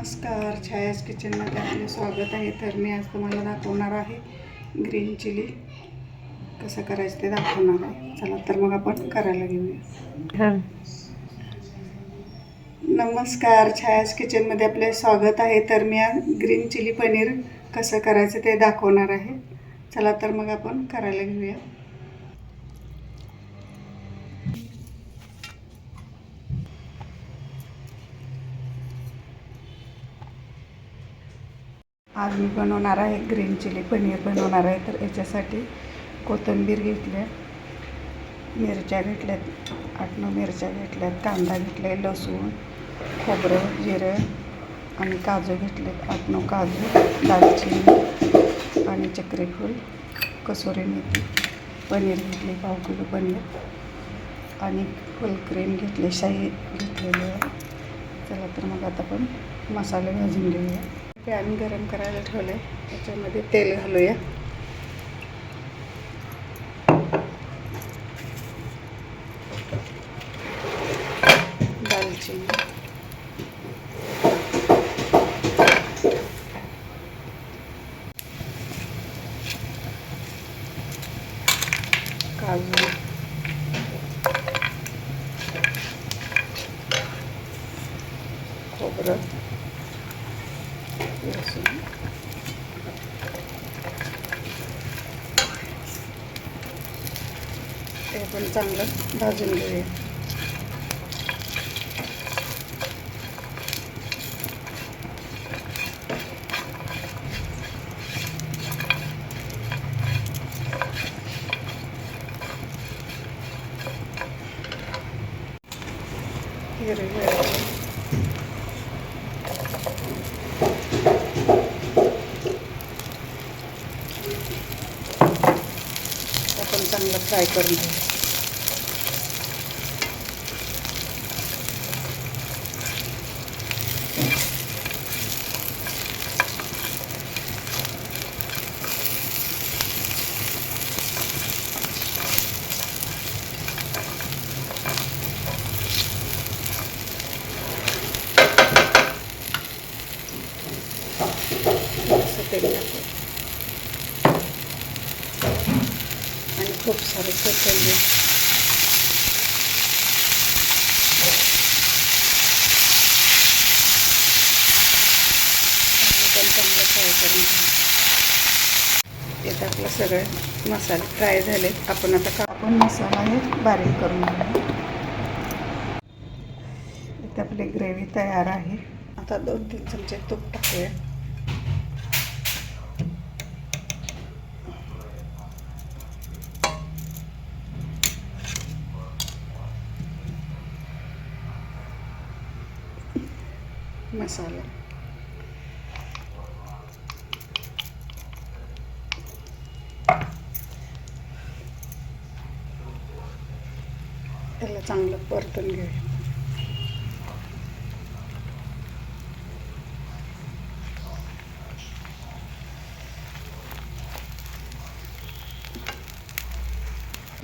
नमस्कार छायाज किचनमध्ये आपले स्वागत आहे. तर मी आज तुम्हाला दाखवणार आहे ग्रीन चिली. कसं करायचं ते दाखवणार आहे. चला तर मग आपण करायला घेऊया. नमस्कार छायाज किचनमध्ये आपले स्वागत आहे. तर मी आज ग्रीन चिली पनीर कसं करायचं ते दाखवणार आहे. चला तर मग आपण करायला घेऊया. आज मी बनवणार आहे ग्रीन चिली पनीर बनवणार आहे. तर याच्यासाठी कोथिंबीर घेतल्या मिरच्या घेतल्यात आठ नऊ मिरच्या घेतल्यात कांदा घेतलाय लसूण खोबरं जिरं आणि काजू घेतलेत. आठ नऊ काजू दालचिनी आणि चक्रीफूल कसोरी मेथी. पनीर घेतली पाव किलो पनीर आणि फुल क्रीम घेतले शाही घेतलेली आहे. चला तर मग आता आपण मसाले भाजून घेऊया. पॅन गरम करायला ठेवलं आहे त्याच्यामध्ये तेल घालूया. दालचिनी. काजू. खोबरं. लसूण ते पण चांगलं भाजून घेऊया हिरवी मिरची आपण चांगलं फ्राय करून घेऊ पण चांगलं फ्राय करून घेऊ आपलं सगळे मसाले फ्राय झाले आपण आता का आपण मसाला हे बारीक करून घेऊ. इथं आपली ग्रेव्ही तयार आहे. आता दोन तीन चमचे तूप टाकूया. मसाला त्याला चांगलं परतून घेऊया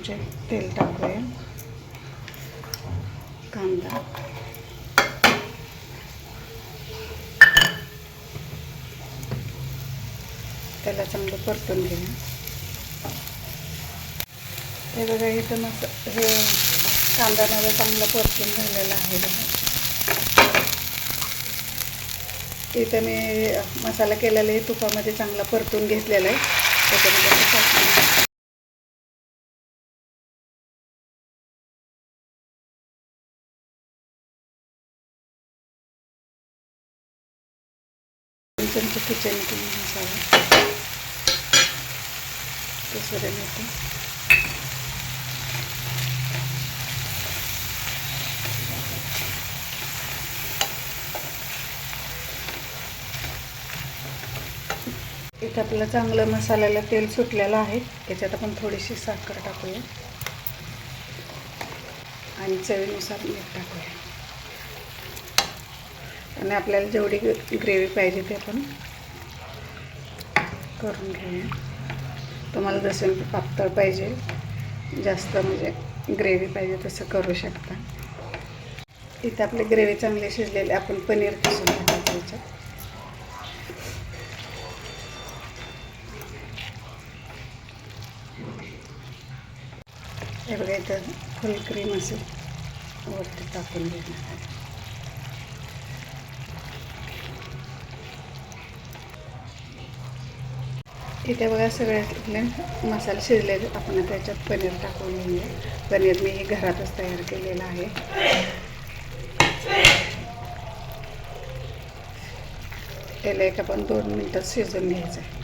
जे तेल टाकूया कांदा त्याला चांगलं परतून घेणं हे बघा इथं मग हे कांदा माझा चांगला परतून झालेला आहे बघा. इथं मी मसाला केलेला आहे तुपामध्ये चांगला परतून घेतलेला आहे. त्याच्यामध्ये किचन किंग मसाला. कसुरी मेथी इथं आपलं चांगलं मसाल्याला तेल सुटलेलं आहे. त्याच्यात आपण थोडीशी साखर टाकूया. आणि चवीनुसार मीठ टाकूया. आणि आपल्याला जेवढी ग्रेव्ही पाहिजे ते आपण करून घेऊया. तुम्हाला जसं पातळ पाहिजे जास्त म्हणजे ग्रेव्ही पाहिजे तसं करू शकता. इथे आपले ग्रेव्ही चांगले शिजलेले आपण पनीर किसून टाकायचं याच्यात हे बघा इथं फुल क्रीम असेल वरती टाकून देणार आहे. इथे बघा सगळ्यातले मसाले शिजले आपण आता याच्यात पनीर टाकून घेऊया. पनीर मी घरातच तयार केलेलं आहे. त्याला एक आपण दोन मिनटात शिजवून घ्यायचं आहे.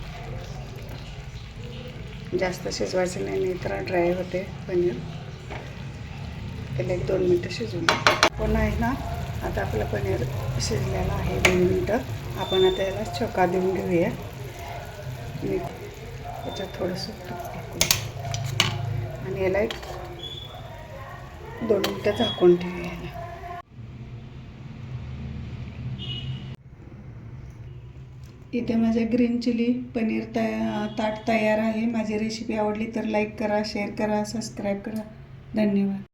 जास्त शिजवायचं नाही नाही तर ड्राय होते पनीर. त्याला एक दोन मिनटं शिजवून पण आहे ना आता आपलं पनीर शिजलेलं आहे दोन मिनटं. आपण आता याला चोका देऊन घेऊया. मी त्याच्यात थोडंसं तूप टाकून आणि याला एक दोन मिनटं झाकून ठेवूया याला इथे माझ्या ग्रीन चिली पनीर तया ताट तयार आहे. माझी रेसिपी आवडली तर लाईक करा शेअर करा सबस्क्राईब करा. धन्यवाद.